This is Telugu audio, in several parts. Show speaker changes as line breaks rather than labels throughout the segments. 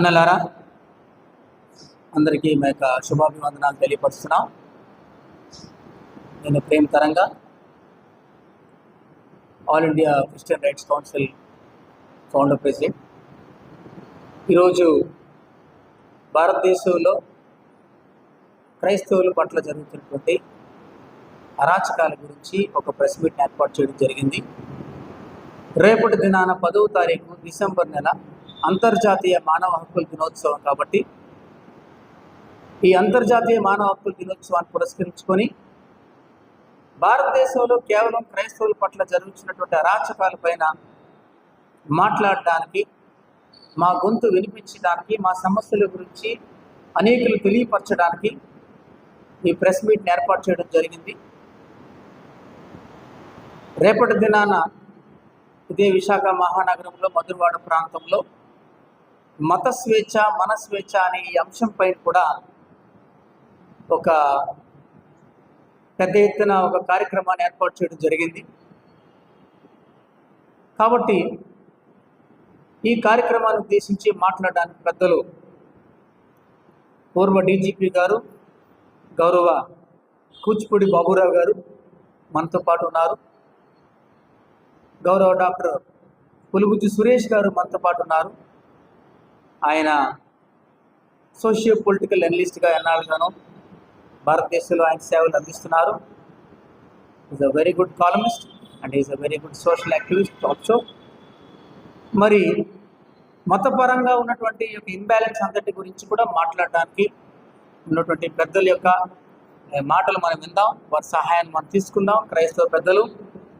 అన్నలారా అందరికీ మా యొక్క శుభాభివందనాలు తెలియపరుస్తున్నాం. నేను ప్రేమ తరంగా all India Christian rights council founder president. ఈరోజు భారతదేశంలో క్రైస్తవుల పట్ల జరుగుతున్నటువంటి అరాచకాల గురించి ఒక ప్రెస్ మీట్ ఏర్పాటు చేయడం జరిగింది. రేపటి దినాన పదవ తారీఖు డిసెంబర్ నెల అంతర్జాతీయ మానవ హక్కుల దినోత్సవం కాబట్టి ఈ అంతర్జాతీయ మానవ హక్కుల దినోత్సవాన్ని పురస్కరించుకొని భారతదేశంలో కేవలం క్రైస్తవుల పట్ల జరుగుతున్నటువంటి అరాచకాల పైన మాట్లాడడానికి మా గొంతు వినిపించడానికి మా సమస్యల గురించి అనేకులు తెలియపరచడానికి ఈ ప్రెస్ మీట్ని ఏర్పాటు చేయడం జరిగింది. రేపటి దినాన ఇదే విశాఖ మహానగరంలో మధురవాడ ప్రాంతంలో మత స్వేచ్ఛ మన స్వేచ్ఛ అనే ఈ అంశంపై కూడా ఒక పెద్ద ఎత్తున ఒక కార్యక్రమాన్ని ఏర్పాటు చేయడం జరిగింది. కాబట్టి ఈ కార్యక్రమాన్ని ఉద్దేశించి మాట్లాడడానికి పెద్దలు పూర్వ డీజీపీ గారు గౌరవ కూచిపూడి బాబురావు గారు మనతో పాటు ఉన్నారు. గౌరవ డాక్టర్ పులుగుజ్జు సురేష్ గారు మనతో పాటు ఉన్నారు. ఆయన సోషియో పొలిటికల్ అనలిస్ట్గా ఎన్నాళ్ళుగాను భారతదేశంలో ఆయన సేవలు అందిస్తున్నారు. Is a very good columnist and is a very good social activist also మరి మతపరంగా ఉన్నటువంటి యొక్క ఇంబ్యాలెన్స్ అంతటి గురించి కూడా మాట్లాడడానికి ఉన్నటువంటి పెద్దల యొక్క మాటలు మనం విందాం. వారి సహాయాన్ని మనం తీసుకుందాం. క్రైస్తవ పెద్దలు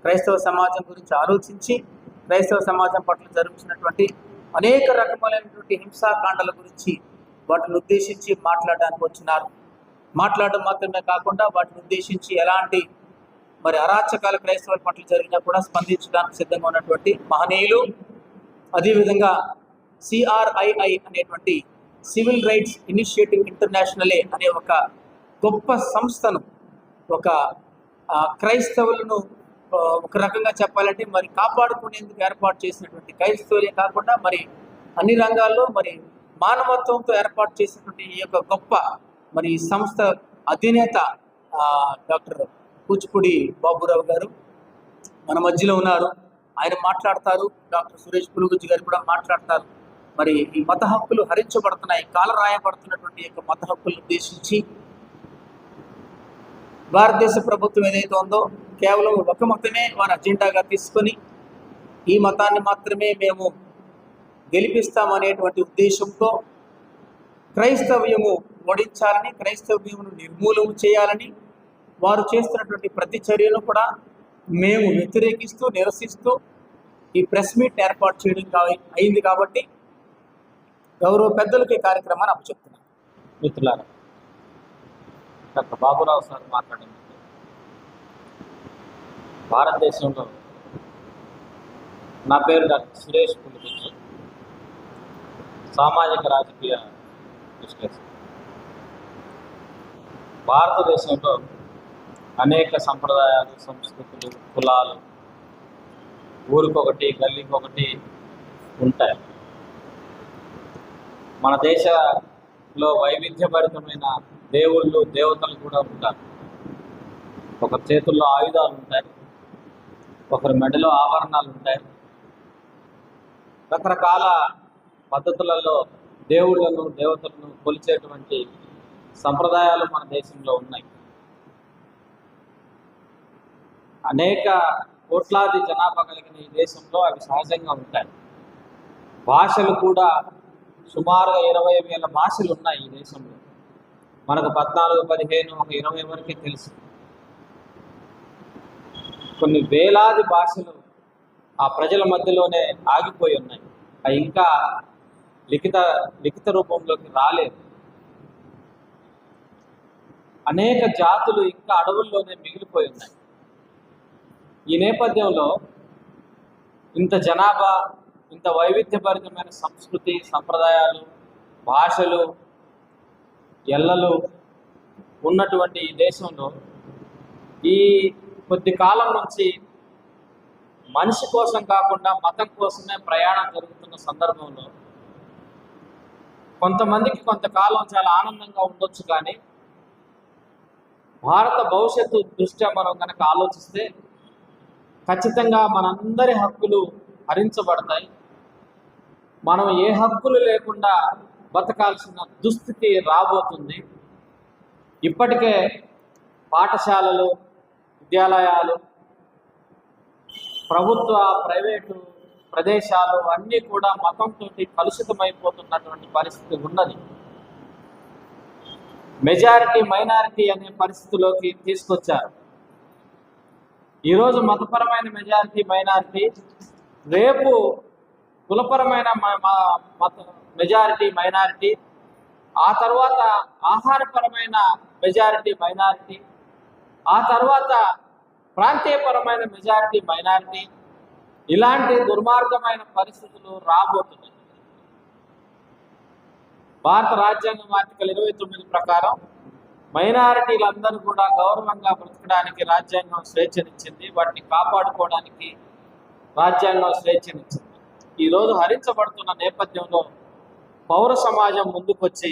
క్రైస్తవ సమాజం గురించి ఆలోచించి క్రైస్తవ సమాజం పట్ల జరుగుతున్నటువంటి అనేక రకములైనటువంటి హింసాకాండల గురించి వాటిని ఉద్దేశించి మాట్లాడడానికి వచ్చినారు. మాట్లాడడం మాత్రమే కాకుండా వాటిని ఉద్దేశించి ఎలాంటి మరి అరాచకాల క్రైస్తవుల పట్ల జరిగినా కూడా స్పందించడానికి సిద్ధంగా ఉన్నటువంటి మహనీయులు అదేవిధంగా సిఆర్ఐఐ అనేటువంటి సివిల్ రైట్స్ ఇనిషియేటివ్ ఇంటర్నేషనలే అనే ఒక గొప్ప సంస్థను ఒక క్రైస్తవులను ఒక రకంగా చెప్పాలంటే మరి కాపాడుకునేందుకు ఏర్పాటు చేసినటువంటి క్రైస్తవులే కాకుండా మరి అన్ని రంగాల్లో మరి మానవత్వంతో ఏర్పాటు చేసినటువంటి ఈ యొక్క గొప్ప మరి ఈ సంస్థ అధినేత డాక్టర్ కూచిపూడి బాబురావు గారు మన మధ్యలో ఉన్నారు. ఆయన మాట్లాడతారు. డాక్టర్ సురేష్ పులుగుజ్జి గారు కూడా మాట్లాడతారు. మరి ఈ మత హక్కులు హరించబడుతున్నాయి కాలరాయబడుతున్నటువంటి యొక్క మత హక్కులను ఉద్దేశించి భారతదేశ ప్రభుత్వం ఏదైతే ఉందో కేవలం ఒక మతమే వారి అజెండాగా తీసుకొని ఈ మతాన్ని మాత్రమే మేము గెలిపిస్తామనేటువంటి ఉద్దేశంతో క్రైస్తవ్యము ఓడించాలని క్రైస్తవ్యమును నిర్మూలన చేయాలని వారు చేస్తున్నటువంటి ప్రతి చర్యను కూడా మేము వ్యతిరేకిస్తూ నిరసిస్తూ ఈ ప్రెస్ మీట్ ఏర్పాటు చేయడం అయింది కాబట్టి గౌరవ పెద్దలకి ఈ కార్యక్రమాన్ని అప్పచెప్తున్నాను.
మిత్రులారా డాక్టర్ బాబురావు సార్ మాట్లాడింది భారతదేశంలో నా పేరు డాక్టర్ సురేష్ పులిపిచ్చు సామాజిక రాజకీయ విశ్లేషణ భారతదేశంలో అనేక సంప్రదాయాలు సంస్కృతులు కులాలు ఊరికొకటి గల్లీకొకటి ఉంటాయి. మన దేశంలో వైవిధ్యభరితమైన దేవుళ్ళు దేవతలు కూడా ఉంటారు. ఒకరి చేతుల్లో ఆయుధాలు ఉంటాయి ఒకరి మెడలో ఆభరణాలు ఉంటాయి. రకరకాల పద్ధతులలో దేవుళ్ళను దేవతలను కొలిచేటువంటి సంప్రదాయాలు మన దేశంలో ఉన్నాయి. అనేక కోట్లాది జనాభా కలిగిన ఈ దేశంలో అవి సహజంగా ఉంటాయి. భాషలు కూడా సుమారుగా ఇరవై వేల భాషలు ఉన్నాయి ఈ దేశంలో. మనకు పద్నాలుగు పదిహేను ఒక ఇరవై వరకే తెలుసు. కొన్ని వేలాది భాషలు ఆ ప్రజల మధ్యలోనే ఆగిపోయి ఉన్నాయి. అవి ఇంకా లిఖిత లిఖిత రూపంలోకి రాలేదు. అనేక జాతులు ఇంకా అడవుల్లోనే మిగిలిపోయి ఉన్నాయి. ఈ నేపథ్యంలో ఇంత జనాభా ఇంత వైవిధ్యభరితమైన సంస్కృతి సంప్రదాయాలు భాషలు ఎల్లలు ఉన్నటువంటి ఈ దేశంలో ఈ కొద్ది కాలం నుంచి మనిషి కోసం కాకుండా మతం కోసమే ప్రయాణం జరుగుతున్న సందర్భంలో కొంతమందికి కొంతకాలం చాలా ఆనందంగా ఉండొచ్చు కానీ భారత భవిష్యత్తు దృష్ట్యా మనం కనుక ఆలోచిస్తే ఖచ్చితంగా మనందరి హక్కులు హరించబడతాయి. మనం ఏ హక్కులు లేకుండా బతకాల్సిన దుస్థితి రాబోతుంది. ఇప్పటికే పాఠశాలలు విద్యాలయాలు ప్రభుత్వ ప్రైవేటు ప్రదేశాలు అన్నీ కూడా మతంతో కలుషితమైపోతున్నటువంటి పరిస్థితి ఉన్నది. మెజారిటీ మైనారిటీ అనే పరిస్థితిలోకి తీసుకొచ్చారు. ఈరోజు మతపరమైన మెజారిటీ మైనారిటీ రేపు కులపరమైన మ- మ- మెజారిటీ మైనారిటీ ఆ తర్వాత ఆహారపరమైన మెజారిటీ మైనారిటీ ఆ తర్వాత ప్రాంతీయపరమైన మెజారిటీ మైనారిటీ ఇలాంటి దుర్మార్గమైన పరిస్థితులు రాబోతున్నాయి. భారత రాజ్యాంగం ఆర్టికల్ ఇరవై తొమ్మిది ప్రకారం మైనారిటీలందరూ కూడా గౌరవంగా బ్రతకడానికి రాజ్యాంగం స్వేచ్ఛనిచ్చింది. వాటిని కాపాడుకోవడానికి రాజ్యాంగం స్వేచ్ఛనిచ్చింది. ఈరోజు హరించబడుతున్న నేపథ్యంలో పౌర సమాజం ముందుకొచ్చి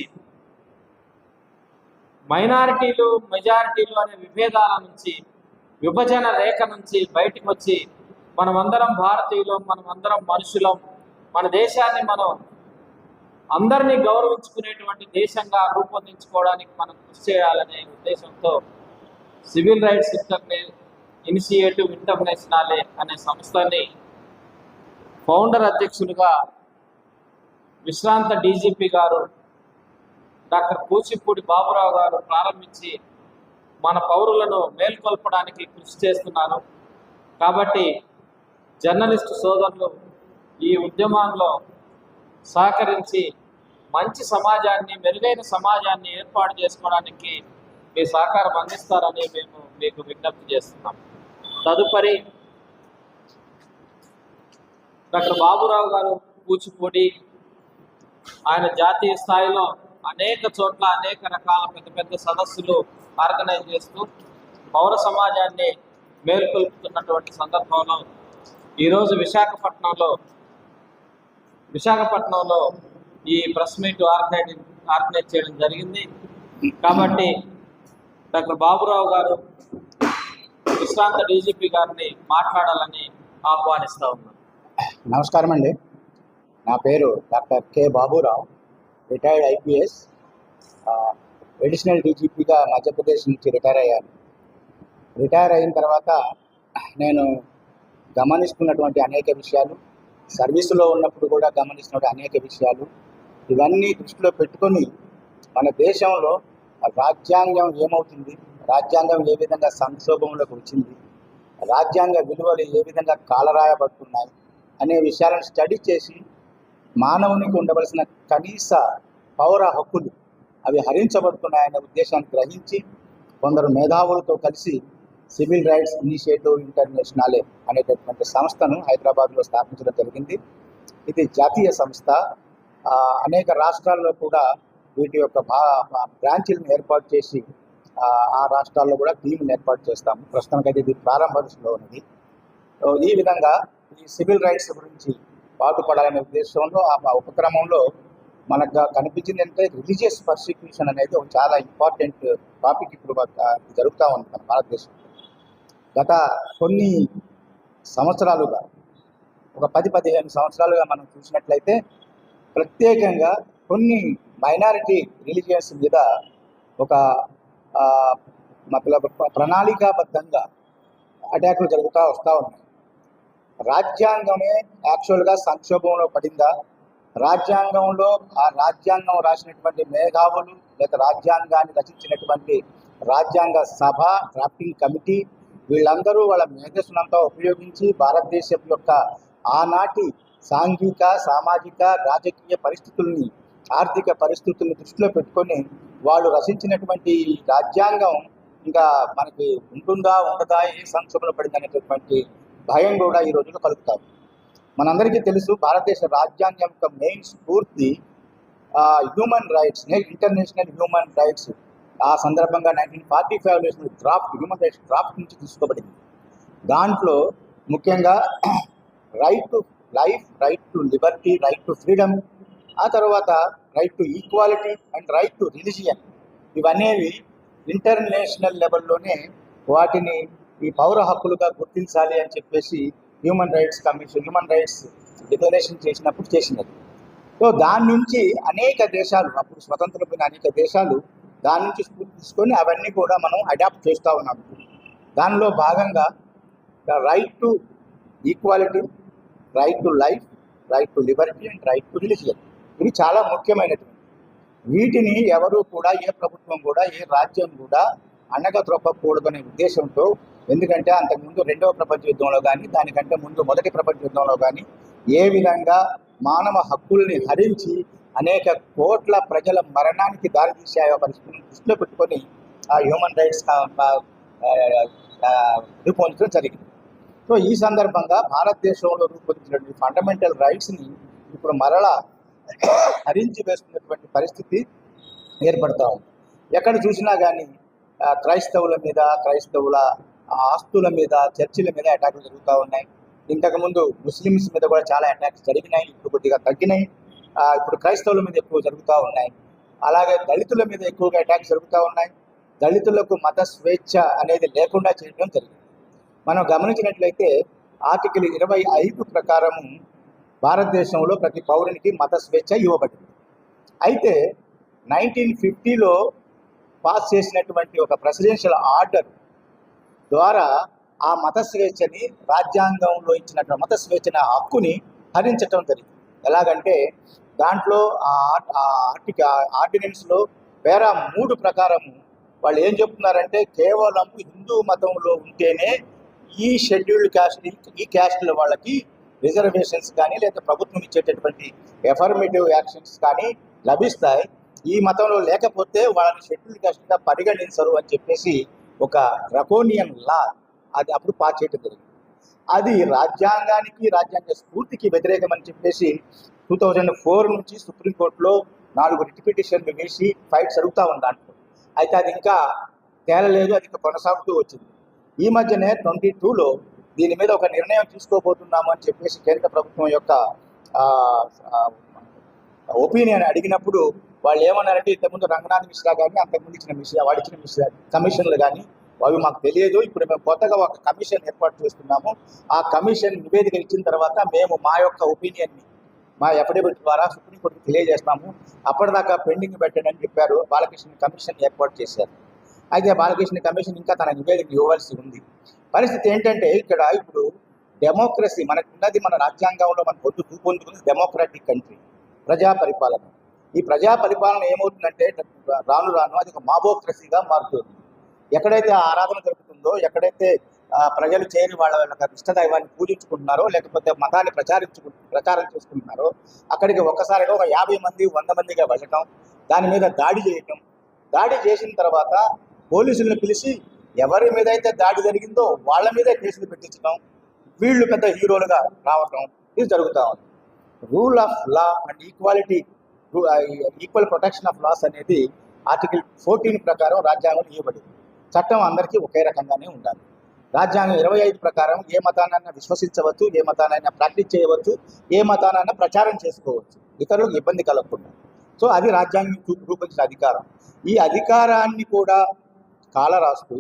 మైనారిటీలు మెజారిటీలు అనే విభేదాల నుంచి విభజన రేఖ నుంచి బయటకు వచ్చి మనమందరం భారతీయులం మనమందరం మనుషులం మన దేశాన్ని మనం అందరినీ గౌరవించుకునేటువంటి దేశంగా రూపొందించుకోవడానికి మనం కృషి చేయాలనే ఉద్దేశంతో సివిల్ రైట్స్ ఇంటర్నే ఇనిషియేటివ్ ఇంటర్నేషనలే అనే సంస్థని ఫౌండర్ అధ్యక్షులుగా విశ్రాంత డీజీపీ గారు డాక్టర్ కూచిపూడి బాబురావు గారు ప్రారంభించి మన పౌరులను మేల్కొల్పడానికి కృషి చేస్తున్నారు కాబట్టి జర్నలిస్టు సోదరులు ఈ ఉద్యమంలో సహకరించి మంచి సమాజాన్ని మెరుగైన సమాజాన్ని ఏర్పాటు చేసుకోవడానికి మీ సహకారం అందిస్తారని మేము మీకు విజ్ఞప్తి చేస్తున్నాం. తదుపరి డాక్టర్ బాబురావు గారు కూచిపూడి ఆయన జాతీయ స్థాయిలో అనేక చోట్ల అనేక రకాల పెద్ద పెద్ద సదస్సులు ఆర్గనైజ్ చేస్తూ పౌర సమాజాన్ని మేల్కొల్పుతున్నటువంటి సందర్భంలో ఈరోజు విశాఖపట్నంలో విశాఖపట్నంలో ఈ ప్రెస్ మీట్ ఆర్గనైజ్ ఆర్గనైజ్ చేయడం జరిగింది. కాబట్టి డాక్టర్ బాబురావు గారు విశ్రాంత డీజీపీ గారిని మాట్లాడాలని ఆహ్వానిస్తా ఉన్నాను.
నమస్కారం అండి నా పేరు doctor K Baburao. Retired IPS. Additional డీజీపీగా Madhya Pradesh నుంచి రిటైర్ అయ్యాను. రిటైర్ అయిన తర్వాత నేను గమనిస్తున్నటువంటి అనేక విషయాలు సర్వీసులో ఉన్నప్పుడు కూడా గమనిస్తున్న అనేక విషయాలు ఇవన్నీ దృష్టిలో పెట్టుకొని మన దేశంలో రాజ్యాంగం ఏమవుతుంది రాజ్యాంగం ఏ విధంగా సంక్షోభంలోకి వచ్చింది రాజ్యాంగ విలువలు ఏ విధంగా కాలరాయబడుతున్నాయి అనే విషయాలను స్టడీ చేసి మానవునికి ఉండవలసిన కనీస పౌర హక్కులు అవి హరించబడుతున్నాయనే ఉద్దేశాన్ని గ్రహించి కొందరు మేధావులతో కలిసి సివిల్ రైట్స్ ఇనిషియేటివ్ ఇంటర్నేషనలే అనేటటువంటి సంస్థను హైదరాబాద్లో స్థాపించడం జరిగింది. ఇది జాతీయ సంస్థ. అనేక రాష్ట్రాల్లో కూడా వీటి యొక్క భా బ్రాంచీలను ఏర్పాటు చేసి ఆ, రాష్ట్రాల్లో కూడా టీంను ఏర్పాటు చేస్తాము. ప్రస్తుతానికైతే ఇది ప్రారంభ దశలో ఉన్నది. ఈ విధంగా ఈ సివిల్ రైట్స్ గురించి పాటుపడాలనే ఉద్దేశంలో ఆ ఉపక్రమంలో మనకు కనిపించింది అంటే రిలీజియస్ పర్సిక్యూషన్ అనేది ఒక చాలా ఇంపార్టెంట్ టాపిక్ ఇప్పుడు జరుగుతూ ఉంది మన భారతదేశంలో. గత కొన్ని సంవత్సరాలుగా ఒక పది పదిహేను సంవత్సరాలుగా మనం చూసినట్లయితే ప్రత్యేకంగా కొన్ని మైనారిటీ రిలీజియన్స్ మీద ఒక ఆ, మతలబ్ ప్రణాళికాబద్ధంగా అటాకులు జరుగుతూ వస్తూ ఉన్నాయి. రాజ్యాంగమే యాక్చువల్గా సంక్షోభంలో పడిందా? రాజ్యాంగంలో ఆ రాజ్యాంగం రాసినటువంటి మేధావులు లేదా రాజ్యాంగాన్ని రచించినటువంటి రాజ్యాంగ సభ డ్రాఫ్టింగ్ కమిటీ వీళ్ళందరూ వాళ్ళ మేధస్సునంతా ఉపయోగించి భారతదేశం యొక్క ఆనాటి సాంఘిక సామాజిక రాజకీయ పరిస్థితుల్ని ఆర్థిక పరిస్థితుల్ని దృష్టిలో పెట్టుకొని వాళ్ళు రచించినటువంటి రాజ్యాంగం ఇంకా మనకి ఉంటుందా ఉండదా ఏ సంక్షోభంలో పడింది అనేటటువంటి భయం కూడా ఈ రోజుల్లో కలుగుతారు మనందరికీ తెలుసు భారతదేశ రాజ్యాంగం యొక్క మెయిన్ స్ఫూర్తి human rights international human rights ఆ సందర్భంగా నైన్టీన్ ఫార్టీ ఫైవ్ వేసిన డ్రాఫ్ట్ హ్యూమన్ రైట్స్ డ్రాఫ్ట్ నుంచి తీసుకోబడింది. దాంట్లో ముఖ్యంగా right to life right to liberty right to freedom ఆ తర్వాత right to equality and right to religion ఇవనేవి international లెవెల్లోనే వాటిని ఈ పౌర హక్కులుగా గుర్తించాలి అని చెప్పేసి human rights commission human rights declaration చేసినప్పుడు చేసినది. సో దాని నుంచి అనేక దేశాలు అప్పుడు స్వతంత్రమైన అనేక దేశాలు దాని నుంచి స్ఫూర్తి తీసుకొని అవన్నీ కూడా మనం అడాప్ట్ చేస్తూ ఉన్నాం. దానిలో భాగంగా right to equality right to life right to liberty and right to religion ఇవి చాలా ముఖ్యమైనటువంటి వీటిని ఎవరు కూడా ఏ ప్రభుత్వం కూడా ఏ రాజ్యం కూడా అణగద్రొక్కకూడదనే ఉద్దేశంతో ఎందుకంటే అంతకుముందు రెండవ ప్రపంచ యుద్ధంలో కానీ దానికంటే ముందు మొదటి ప్రపంచ యుద్ధంలో కానీ ఏ విధంగా మానవ హక్కుల్ని హరించి అనేక కోట్ల ప్రజల మరణానికి దారితీసే పరిస్థితిని దృష్టిలో పెట్టుకొని ఆ హ్యూమన్ రైట్స్ రూపొందించడం జరిగింది. సో ఈ సందర్భంగా భారతదేశంలో రూపొందించినటువంటి ఫండమెంటల్ రైట్స్ని ఇప్పుడు మరలా హరించి వేసుకున్నటువంటి పరిస్థితి ఏర్పడతా ఉంది. ఎక్కడ చూసినా కానీ క్రైస్తవుల మీద క్రైస్తవుల ఆస్తుల మీద చర్చిల మీద అటాకులు జరుగుతూ ఉన్నాయి. ఇంతకుముందు ముస్లిమ్స్ మీద కూడా చాలా అటాక్స్ జరిగినాయి ఇప్పుడు కొద్దిగా తగ్గినాయి. ఇప్పుడు క్రైస్తవుల మీద ఎక్కువ జరుగుతూ ఉన్నాయి. అలాగే దళితుల మీద ఎక్కువగా అటాక్స్ జరుగుతూ ఉన్నాయి. దళితులకు మత స్వేచ్ఛ అనేది లేకుండా చేయడం జరిగింది. మనం గమనించినట్లయితే ఆర్టికల్ ఇరవై ఐదు ప్రకారము భారతదేశంలో ప్రతి పౌరునికి మత స్వేచ్ఛ ఇవ్వబడింది. అయితే నైన్టీన్ ఫిఫ్టీలో పాస్ చేసినటువంటి ఒక ప్రెసిడెన్షియల్ ఆర్డర్ ద్వారా ఆ మత స్వేచ్ఛని రాజ్యాంగంలో ఇచ్చినటువంటి మత స్వేచ్ఛన హక్కుని హరించటం జరిగింది. ఎలాగంటే దాంట్లో ఆ ఆర్టిక ఆర్డినెన్స్లో పేరా మూడు ప్రకారము. వాళ్ళు ఏం చెప్తున్నారంటే కేవలం హిందూ మతంలో ఉంటేనే ఈ షెడ్యూల్డ్ క్యాస్ట్ ఈ క్యాస్ట్ల వాళ్ళకి రిజర్వేషన్స్ కానీ లేదా ప్రభుత్వం ఇచ్చేటటువంటి ఎఫర్మేటివ్ యాక్షన్స్ కానీ లభిస్తాయి. ఈ మతంలో లేకపోతే వాళ్ళని షెడ్యూల్డ్ క్యాస్ట్గా పరిగణించరు అని చెప్పేసి ఒక డ్రకోనియన్ లా అది అప్పుడు పాస్ చేయడం జరిగింది. అది రాజ్యాంగానికి రాజ్యాంగ స్ఫూర్తికి వ్యతిరేకం అని చెప్పేసి టూ థౌజండ్ ఫోర్ నుంచి సుప్రీంకోర్టులో నాలుగు రిట్ పిటిషన్లు వేసి ఫైట్ జరుగుతూ ఉంది దాంట్లో. అయితే అది ఇంకా తేలలేదు అది ఇంకా కొనసాగుతూ వచ్చింది. ఈ మధ్యనే ట్వంటీ టూలో దీని మీద ఒక నిర్ణయం తీసుకోబోతున్నాము అని చెప్పేసి కేంద్ర ప్రభుత్వం యొక్క ఒపీనియన్ అడిగినప్పుడు వాళ్ళు ఏమన్నారంటే ఇంతకుముందు రంగనాథ్ మిశ్రా కానీ అంతకుముందు ఇచ్చిన మిశ్రా వాళ్ళు ఇచ్చిన మిశ్రా కమిషన్లు కానీ అవి మాకు తెలియదు. ఇప్పుడు మేము కొత్తగా ఒక కమిషన్ ఏర్పాటు చేస్తున్నాము. ఆ కమిషన్ నివేదిక ఇచ్చిన తర్వాత మేము మా యొక్క ఒపీనియన్ని మా అఫిడవిట్ ద్వారా సుప్రీంకోర్టుకి తెలియజేస్తాము. అప్పటిదాకా పెండింగ్ పెట్టండి అని చెప్పారు. బాలకృష్ణ కమిషన్ ఏర్పాటు చేశారు. అయితే బాలకృష్ణ కమిషన్ ఇంకా తన నివేదిక ఇవ్వవలసి ఉంది. పరిస్థితి ఏంటంటే ఇక్కడ ఇప్పుడు డెమోక్రసీ మనకున్నది మన రాజ్యాంగంలో మన పొద్దు రూపొందుకుంది డెమోక్రాటిక్ కంట్రీ ప్రజా పరిపాలన. ఈ ప్రజా పరిపాలన ఏమవుతుందంటే రాను రాను అది ఒక మాబోక్రసీగా మారుతుంది. ఎక్కడైతే ఆరాధన జరుగుతుందో ఎక్కడైతే ప్రజలు చేరి వాళ్ళ యొక్క ఇష్టదైవాన్ని పూజించుకుంటున్నారో లేకపోతే మతాన్ని ప్రచారించుకు ప్రచారం చేసుకుంటున్నారో అక్కడికి ఒక్కసారిగా ఒక యాభై మంది వంద మందిగా వెళ్ళటం దాని మీద దాడి చేయటం. దాడి చేసిన తర్వాత పోలీసులను పిలిచి ఎవరి మీద అయితే దాడి జరిగిందో వాళ్ళ మీదే కేసులు పెట్టించడం వీళ్ళు పెద్ద హీరోలుగా రావటం ఇది జరుగుతూ ఉంది. Rule of law and equality equal protection of laws అనేది ఆర్టికల్ ఫోర్టీన్ ప్రకారం రాజ్యాంగంలో ఇవ్వబడింది. చట్టం అందరికీ ఒకే రకంగానే ఉండాలి. రాజ్యాంగం ఇరవై ఐదు ప్రకారం ఏ మతానైనా విశ్వసించవచ్చు ఏ మతానైనా ప్రాక్టీస్ చేయవచ్చు ఏ మతానైనా ప్రచారం చేసుకోవచ్చు. ఇతరులకు ఇబ్బంది కలగకుండా. సో అది రాజ్యాంగం రూపొందించిన అధికారం. ఈ అధికారాన్ని కూడా కాలరాస్తూ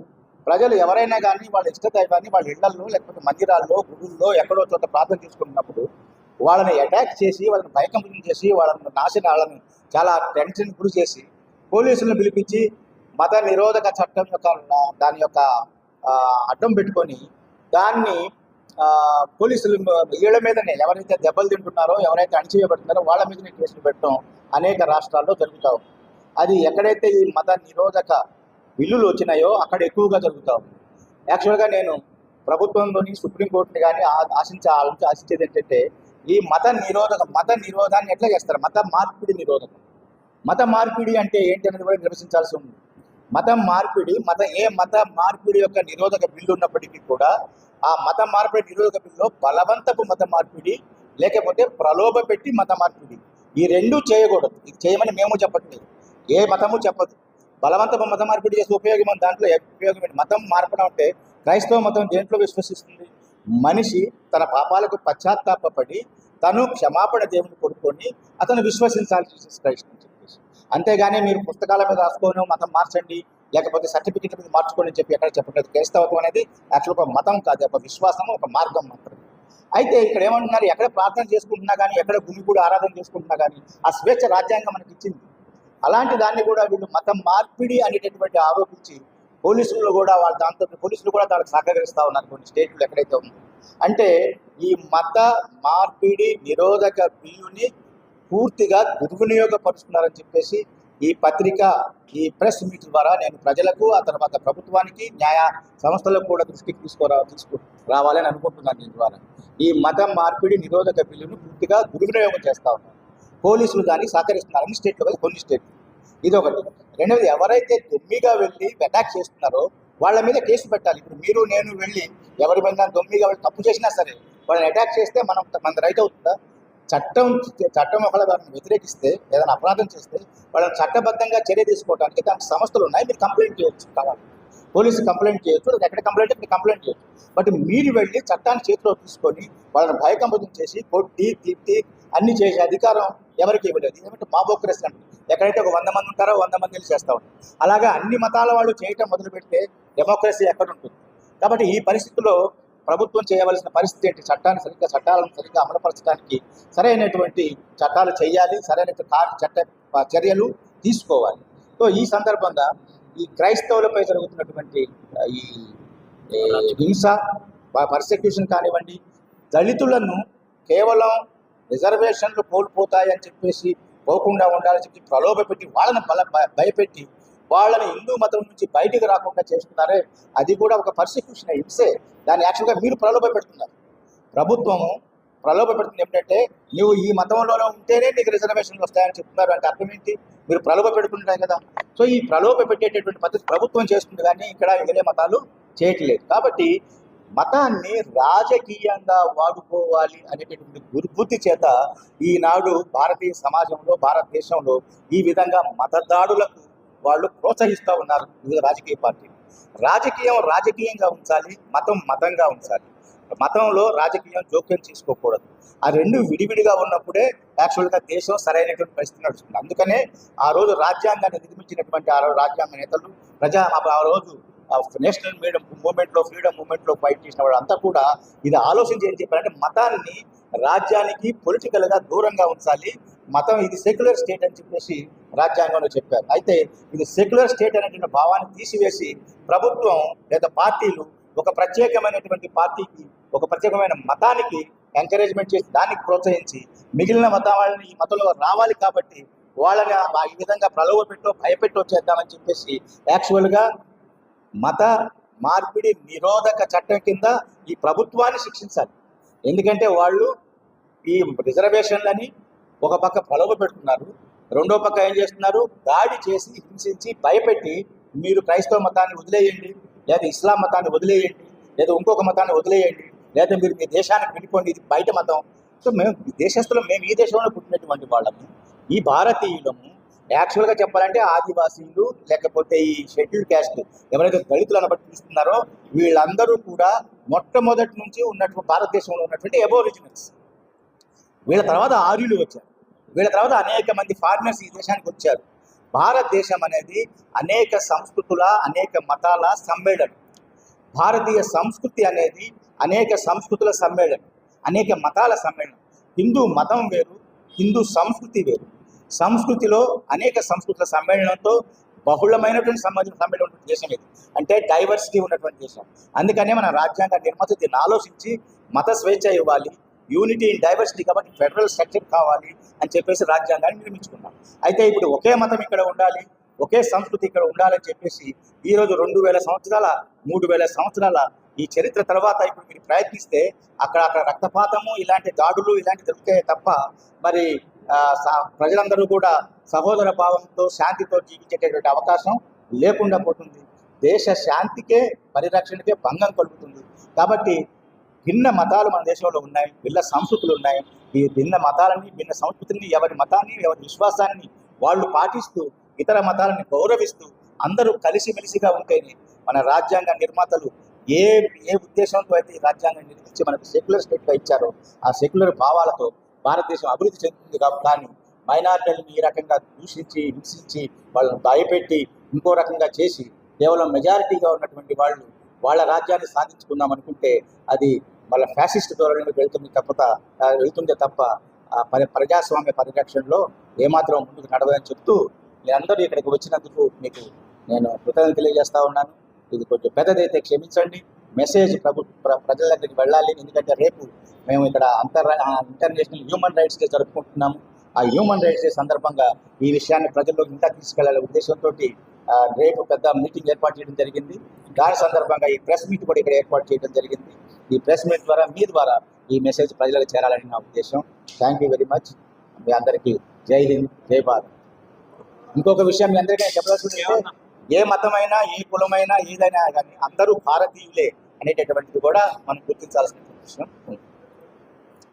ప్రజలు ఎవరైనా కానీ వాళ్ళ ఇష్టదైవాన్ని వాళ్ళ ఇళ్ళలో లేకపోతే మందిరాల్లో గుడుల్లో ఎక్కడో చోట ప్రార్థన చేసుకున్నప్పుడు వాళ్ళని అటాక్ చేసి వాళ్ళని భయకంపం చేసి వాళ్ళని నాశన వాళ్ళని చాలా టెన్షన్ గురి చేసి పోలీసులను పిలిపించి మత నిరోధక చట్టం యొక్క దాని యొక్క అడ్డం పెట్టుకొని దాన్ని పోలీసులు వీళ్ళ మీదనే ఎవరైతే దెబ్బలు తింటున్నారో ఎవరైతే అణచివేయబడుతున్నారో వాళ్ళ మీదనే కేసులు పెట్టడం అనేక రాష్ట్రాల్లో జరుగుతావు అది ఎక్కడైతే ఈ మత నిరోధక బిల్లులు వచ్చినాయో అక్కడ ఎక్కువగా జరుగుతావు యాక్చువల్గా నేను ప్రభుత్వంలోని సుప్రీంకోర్టుని కానీ ఆశించే ఆశించేది ఏంటంటే ఈ మత నిరోధక మత నిరోధాన్ని ఎట్లా చేస్తారు? మత మార్పిడి నిరోధకం. మత మార్పిడి అంటే ఏంటి అనేది కూడా నిర్వచించాల్సి ఉంది. మతం మార్పిడి మత ఏ మత మార్పిడి యొక్క నిరోధక బిల్లు ఉన్నప్పటికీ కూడా ఆ మత మార్పిడి నిరోధక బిల్లులో బలవంతపు మత మార్పిడి లేకపోతే ప్రలోభ పెట్టి మత మార్పిడి. ఈ రెండు చేయకూడదు. ఇది చేయమని మేము చెప్పట్లేదు. ఏ మతము చెప్పదు. బలవంతపు మత మార్పిడి చేసే ఉపయోగం దాంట్లో ఉపయోగం మతం మార్పడం అంటే క్రైస్తవ మతం దేంట్లో విశ్వసిస్తుంది? మనిషి తన పాపాలకు పశ్చాత్తాపడి తను క్షమాపణ దేవుని కొనుక్కొని అతను విశ్వసించాలి జీసస్ క్రైస్ట్ అని చెప్పేసి. అంతేగాని మీరు పుస్తకాల మీద రాసుకోను మతం మార్చండి లేకపోతే సర్టిఫికెట్ మీద మార్చుకోండి అని చెప్పి ఎక్కడ చెప్పట్లేదు. క్రైస్తవత్వం అనేది యాక్చువల్ ఒక మతం కాదు ఒక విశ్వాసం ఒక మార్గం మాత్రమే. అయితే ఇక్కడ ఏమంటున్నారు ఎక్కడ ప్రార్థన చేసుకుంటున్నా కానీ ఎక్కడ గుమి కూడా ఆరాధన చేసుకుంటున్నా కానీ ఆ స్వేచ్ఛ రాజ్యాంగం మనకి ఇచ్చింది అలాంటి దాన్ని కూడా వీళ్ళు మతం మార్పిడి అనేటటువంటి ఆరోపించి పోలీసులు కూడా వాళ్ళ దాంతో పోలీసులు కూడా దానికి సహకరిస్తూ ఉన్నారు కొన్ని స్టేట్లు ఎక్కడైతే ఉందో. అంటే ఈ మత మార్పిడి నిరోధక బిల్లుని పూర్తిగా దుర్వినియోగపరుచుకున్నారని చెప్పేసి ఈ పత్రిక ఈ ప్రెస్ మీట్ ద్వారా నేను ప్రజలకు ఆ తర్వాత ప్రభుత్వానికి న్యాయ సంస్థలకు కూడా దృష్టికి తీసుకురా తీసుకు రావాలని అనుకుంటున్నాను దీని ద్వారా ఈ మత మార్పిడి నిరోధక బిల్లును పూర్తిగా దుర్వినియోగం చేస్తా ఉన్నారు. పోలీసులు దాన్ని సహకరిస్తున్నారు స్టేట్లో కొన్ని స్టేట్లు. ఇది ఒకటి రెండవది ఎవరైతే దొమ్మిగా వెళ్ళి అటాక్ చేస్తున్నారో వాళ్ళ మీద కేసు పెట్టాలి. ఇప్పుడు మీరు నేను వెళ్ళి ఎవరి మీద దొమ్మిగా వెళ్ళి తప్పు చేసినా సరే వాళ్ళని అటాక్ చేస్తే మనం మన రైట్ అవుతుందా? చట్టం చట్టం ఒకవేళ వారిని వ్యతిరేకిస్తే ఏదైనా అపరాధం చేస్తే వాళ్ళని చట్టబద్ధంగా చర్య తీసుకోవడానికి దానికి సంస్థలు ఉన్నాయి. మీరు కంప్లైంట్ చేయొచ్చు కావాలి. పోలీసు కంప్లైంట్ చేయొచ్చు లేదా ఎక్కడ కంప్లైంట్ ఇక్కడ కంప్లైంట్ చేయొచ్చు. బట్ మీరు వెళ్ళి చట్టాన్ని చేతిలో తీసుకొని వాళ్ళని భయకంపదం చేసి కొట్టి తిట్టి అన్ని చేసే అధికారం ఎవరికి ఇవ్వలేదు. ఏమంటే మాబోక్రసీ అంటే. ఎక్కడైతే ఒక వంద మంది ఉంటారో వంద మంది చేస్తూ ఉంటారు. అలాగా అన్ని మతాల వాళ్ళు చేయటం మొదలు పెడితే డెమోక్రసీ ఎక్కడ ఉంటుంది? కాబట్టి ఈ పరిస్థితుల్లో ప్రభుత్వం చేయవలసిన పరిస్థితి ఏంటి? చట్టాన్ని సరిగ్గా చట్టాలను సరిగ్గా అమలుపరచడానికి సరైనటువంటి చట్టాలు చేయాలి సరైన చట్ట చర్యలు తీసుకోవాలి. సో ఈ సందర్భంగా ఈ క్రైస్తవులపై జరుగుతున్నటువంటి ఈ హింస పర్సిక్యూషన్ కానివ్వండి దళితులను కేవలం రిజర్వేషన్లు కోల్పోతాయని చెప్పేసి పోకుండా ఉండాలని చెప్పి ప్రలోభ పెట్టి వాళ్ళని బల భయపెట్టి వాళ్ళని హిందూ మతం నుంచి బయటికి రాకుండా చేస్తున్నారే అది కూడా ఒక పర్సిక్యూషన్ హింసే. దాన్ని యాక్చువల్గా మీరు ప్రలోభ పెడుతున్నారు. ప్రభుత్వము ప్రలోభ పెడుతుంది ఏంటంటే నువ్వు ఈ మతంలోనే ఉంటేనే నీకు రిజర్వేషన్లు వస్తాయని చెప్తున్నారు. అంటే అర్థం ఏంటి? మీరు ప్రలోభ పెడుతుంటాయి కదా. సో ఈ ప్రలోభ పెట్టేటటువంటి పద్ధతి ప్రభుత్వం చేస్తుంది కానీ ఇక్కడ వేరే మతాలు చేయట్లేదు. కాబట్టి మతాన్ని రాజకీయంగా వాడుకోవాలి అనేటటువంటి దుర్బుద్ధి చేత ఈనాడు భారతీయ సమాజంలో భారతదేశంలో ఈ విధంగా మతదాడులకు వాళ్ళు ప్రోత్సహిస్తూ ఉన్నారు. వివిధ రాజకీయ పార్టీలు. రాజకీయం రాజకీయంగా ఉంచాలి మతం మతంగా ఉంచాలి. మతంలో రాజకీయం జోక్యం చేసుకోకూడదు. ఆ రెండు విడివిడిగా ఉన్నప్పుడే యాక్చువల్గా దేశం సరైనటువంటి పరిస్థితి నడుస్తుంది. అందుకనే ఆ రోజు రాజ్యాంగాన్ని నిర్మించినటువంటి ఆ రోజు రాజ్యాంగ నేతలు ప్రజా ఆ రోజు నేషనల్ మీడియం మూమెంట్లో ఫ్రీడమ్ మూమెంట్లో ఫైట్ చేసిన వాళ్ళంతా కూడా ఇది ఆలోచించి ఏం చెప్పారంటే మతాన్ని రాజ్యానికి పొలిటికల్గా దూరంగా ఉంచాలి. మతం ఇది సెక్యులర్ స్టేట్ అని చెప్పేసి రాజ్యాంగంలో చెప్పారు. అయితే ఇది సెక్యులర్ స్టేట్ అనేటువంటి భావాన్ని తీసివేసి ప్రభుత్వం లేదా పార్టీలు ఒక ప్రత్యేకమైనటువంటి పార్టీకి ఒక ప్రత్యేకమైన మతానికి ఎంకరేజ్మెంట్ చేసి దానికి ప్రోత్సహించి మిగిలిన మతం వాళ్ళని ఈ మతంలో రావాలి కాబట్టి వాళ్ళని ఈ విధంగా ప్రలోభ పెట్టో భయపెట్టో చేద్దామని చెప్పేసి యాక్చువల్గా మత మార్పిడి నిరోధక చట్టం కింద ఈ ప్రభుత్వాన్ని శిక్షించాలి. ఎందుకంటే వాళ్ళు ఈ రిజర్వేషన్లని ఒక పక్క ప్రలోభ పెడుతున్నారు రెండో పక్క ఏం చేస్తున్నారు? దాడి చేసి హింసించి భయపెట్టి మీరు క్రైస్తవ మతాన్ని వదిలేయండి లేదా ఇస్లాం మతాన్ని వదిలేయండి లేదా ఇంకొక మతాన్ని వదిలేయండి లేదా మీరు మీ దేశానికి వెళ్ళిపోండి ఇది బయట మతం. సో మేము దేశస్తులం మేము ఈ దేశంలో పుట్టినటువంటి వాళ్ళము. ఈ భారతీయులము యాక్చువల్గా చెప్పాలంటే ఆదివాసీలు లేకపోతే ఈ షెడ్యూల్ క్యాస్ట్ ఎవరైతే దళితులు అనబట్టి పిలుస్తున్నారో వీళ్ళందరూ కూడా మొట్టమొదటి నుంచి ఉన్నటువంటి భారతదేశంలో ఉన్నటువంటి ఎబోరిజినల్స్ వీళ్ళ తర్వాత ఆర్యులు వచ్చారు. వీళ్ళ తర్వాత అనేక మంది ఫారినర్స్ ఈ దేశానికి వచ్చారు. భారతదేశం అనేది అనేక సంస్కృతుల అనేక మతాల సమ్మేళనం. భారతీయ సంస్కృతి అనేది అనేక సంస్కృతుల సమ్మేళనం అనేక మతాల సమ్మేళనం. హిందూ మతం వేరు హిందూ సంస్కృతి వేరు. సంస్కృతిలో అనేక సంస్కృతుల సమ్మేళనంతో బహుళమైనటువంటి సంబంధించిన సమ్మేళనం ఉన్నటువంటి దేశం ఇది. అంటే డైవర్సిటీ ఉన్నటువంటి దేశం. అందుకనే మన రాజ్యాంగ నిర్మాత దీన్ని ఆలోచించి మత స్వేచ్ఛ ఇవ్వాలి. యూనిటీ ఇన్ డైవర్సిటీ కాబట్టి ఫెడరల్ స్ట్రక్చర్ కావాలి అని చెప్పేసి రాజ్యాంగాన్ని నిర్మించుకున్నాం. అయితే ఇప్పుడు ఒకే మతం ఇక్కడ ఉండాలి ఒకే సంస్కృతి ఇక్కడ ఉండాలని చెప్పేసి ఈరోజు రెండు వేల సంవత్సరాల మూడు వేల సంవత్సరాల ఈ చరిత్ర తర్వాత ఇప్పుడు మీరు ప్రయత్నిస్తే అక్కడ అక్కడ రక్తపాతము ఇలాంటి దాడులు ఇలాంటివి దొరుకుతాయి తప్ప మరి స- ప్రజలందరూ కూడా సహోదర భావంతో శాంతితో జీవించేటటువంటి అవకాశం లేకుండా పోతుంది. దేశ శాంతికే పరిరక్షణకే భంగం కలుగుతుంది. కాబట్టి భిన్న మతాలు మన దేశంలో ఉన్నాయి భిన్న సంస్కృతులు ఉన్నాయి. ఈ భిన్న మతాలని భిన్న సంస్కృతిని ఎవరి మతాన్ని ఎవరి విశ్వాసాన్ని వాళ్ళు పాటిస్తూ ఇతర మతాలని గౌరవిస్తూ అందరూ కలిసిమెలిసిగా ఉంటేనే మన రాజ్యాంగ నిర్మాతలు ఏ ఏ ఉద్దేశంతో అయితే ఈ రాజ్యాంగం నిర్మించి మనకు సెక్యులర్ స్టేట్గా ఇచ్చారో ఆ సెక్యులర్ భావాలతో భారతదేశం అభివృద్ధి చెందుతుంది కానీ మైనార్టీలను ఈ రకంగా దూషించి హింసించి వాళ్ళని భయపెట్టి ఇంకో రకంగా చేసి కేవలం మెజారిటీగా ఉన్నటువంటి వాళ్ళు వాళ్ళ రాజ్యాన్ని సాధించుకుందాం అనుకుంటే అది వాళ్ళ ఫ్యాసిస్ట్ ధోరణి వెళ్తుంది తప్ప వెళ్తుందే తప్ప పరి ప్రజాస్వామ్య పరిరక్షణలో ఏమాత్రం ముందుకు నడవదని చెప్తూ మీరందరూ ఇక్కడికి వచ్చినందుకు మీకు నేను కృతజ్ఞత తెలియజేస్తా ఉన్నాను. ఇది కొంచెం పెద్దదైతే క్షమించండి. మెసేజ్ ప్రభు ప్ర- ప్రజల దగ్గరికి వెళ్ళాలి. ఎందుకంటే రేపు మేము ఇక్కడ అంతర్ ఇంటర్నేషనల్ హ్యూమన్ రైట్స్ డే జరుపుకుంటున్నాము. ఆ హ్యూమన్ రైట్స్ డే సందర్భంగా ఈ విషయాన్ని ప్రజల్లోకి ఇంకా తీసుకెళ్ళాలనే ఉద్దేశంతో రేపు పెద్ద మీటింగ్ ఏర్పాటు చేయడం జరిగింది. దాని సందర్భంగా ఈ ప్రెస్ మీట్ కూడా ఇక్కడ ఏర్పాటు చేయడం జరిగింది. ఈ ప్రెస్ మీట్ ద్వారా మీ ద్వారా ఈ మెసేజ్ ప్రజలకు చేరాలని నా ఉద్దేశం. థ్యాంక్ యూ వెరీ మచ్ మీ అందరికీ జై హింద్ జై భారత్. ఇంకొక విషయం మీ అందరికీ
చెప్పదలుచుకుంటే
ఏ మతమైనా ఏ కులమైనా ఏదైనా కానీ అందరూ భారతీయులే అనేటటువంటిది కూడా మనం గుర్తించాల్సిన విషయం.